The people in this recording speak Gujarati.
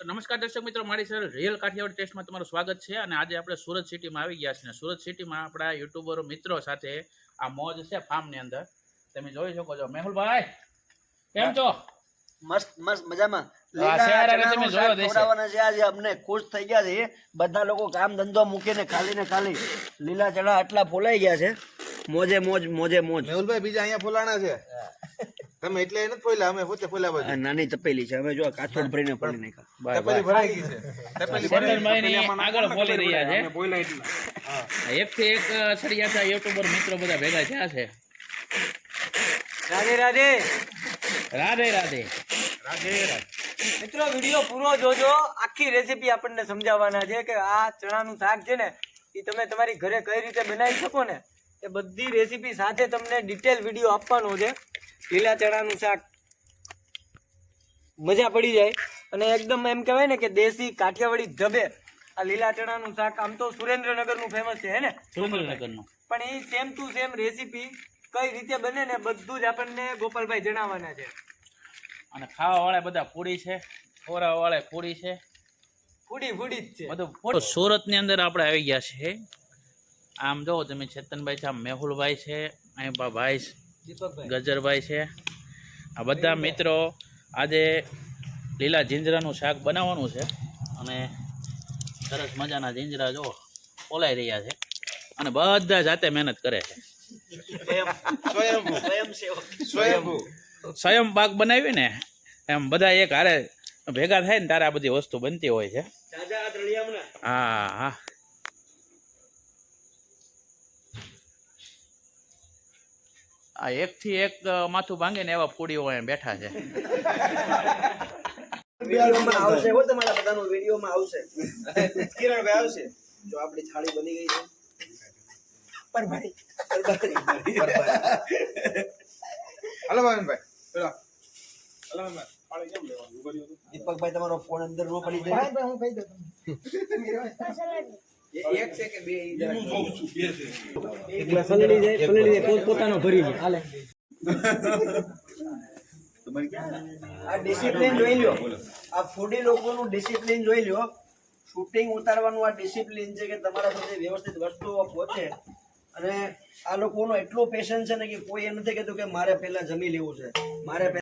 નમસ્કાર દર્શક મિત્રો મારી સર રિયલ કાઠિયાવાડ ટેસ્ટમાં તમારું સ્વાગત છે અને આજે આપણે સુરત સિટીમાં આવી ગયા છીએ સુરત સિટીમાં આપણા યુટ્યુબરો મિત્રો સાથે આ મોજ છે ફાર્મની અંદર. તમે જોઈ શકો છો. મેહુલભાઈ કેમ છો? મસ્ત મસ્ત મજામાં. હા, શહેરાને તમે ચણાનું જોયો શાક દેશે. ખવડાવવાના છે. આજે અમને ખુશ થઈ ગયા છે બધા લોકો કામ ધંધો મૂકીને ખાલી ને ખાલી લીલા ચણા આટલા ફોલાઈ ગયા છે. મોજે મોજ મોજે મોજ. મેહુલભાઈ બીજા અહીંયા ફોલાણા છે. તમે એટલે એને ફોલ્યા અમે પોતે ફોલ્યા બાજુ. નાની તપેલી છે અમે જો કાથોડ ભરીને પડી નાખ્યા. તપેલી ભરાઈ ગઈ છે. તપેલી શેતરભાઈની આગળ બોલી રહ્યા છે. એકથી એક સળિયાતા યુટ્યુબર મિત્રો બધા ભેગા થયા છે. રાધે રાધે. રાધે રાધે. મિત્રો વીડિયો પૂરો જોજો. આખી રેસીપી આપણને સમજાવવાના છે કે આ ચણાનું શાક છે ને એ તમે તમારી ઘરે કઈ રીતે બનાવી શકો ને એ બધી રેસીપી સાથે તમને ડિટેલ વીડિયો આપવાનો છે. લીલા ચણાનું શાક. મજા પડી જાય. અને એકદમ એમ કહેવાય ને કે દેશી કાઠિયાવાડી ધબે આ લીલા ચણાનું શાક આમ તો સુરેન્દ્રનગરનું ફેમસ છે હે ને? સુરેન્દ્રનગરનું. પણ એ સેમ ટુ સેમ રેસીપી કઈ રીતે બને ને બધું જ આપણને ગોપાલભાઈ જણાવવાના છે. અને ખાવા વાળા બધા પૂરી છે ખોરા વાળા પૂરી છે. ફૂડી ફૂડી જ છે. બધું સુરતની અંદર આપણે આવી ગયા છે આમ જો તમે ચેતનભાઈ છે મેહુલભાઈ છે અહીં ભાઈ છે, ગજરભાઈ છે. આ બધા મિત્રો આજે લીલા જીંજરાનું શાક બનાવવાનું છે અને સરસ મજાના જીંજરા જો ઓલાઈ રહ્યા છે અને બધા જાતે મહેનત કરે છે. સ્વયં પાક બનાવી ને એમ બધા એક હારે ભેગા થાય ને તારે આ બધી વસ્તુ બનતી હોય છે. હા હા. આ એક થી એક માથું ભાંગે ને એવા ફૂડીઓ અહીંયા બેઠા છે. વિડીયોમાં આવશે હો તમારા બધાનો વિડીયોમાં આવશે. કિરણભાઈ આવશે. જો આપણી થાળી બની ગઈ છે. પર ભાઈ. ભાવિનભાઈ પેલો. હાલો દીપકભાઈ તમારો ફોન અંદર નો પડી જાય. એક છે કે બે એકલા સલડી જાય સલડી જાય પોત પોતાનો ભરી જાય હાલે. આ ડિસિપ્લિન જોઈ લ્યો. આ ફૂડી લોકોનું ડિસિપ્લિન જોઈ લ્યો. શૂટિંગ ઉતારવાનું આ ડિસિપ્લિન છે કે તમારા સુધી વ્યવસ્થિત વસ્તુઓ પહોંચે અને આ લોકોનો એટલો પેશન છે ને કે કોઈ એમ નથી કહેતું કે મારે પહેલા જમી લેવું છે. મારે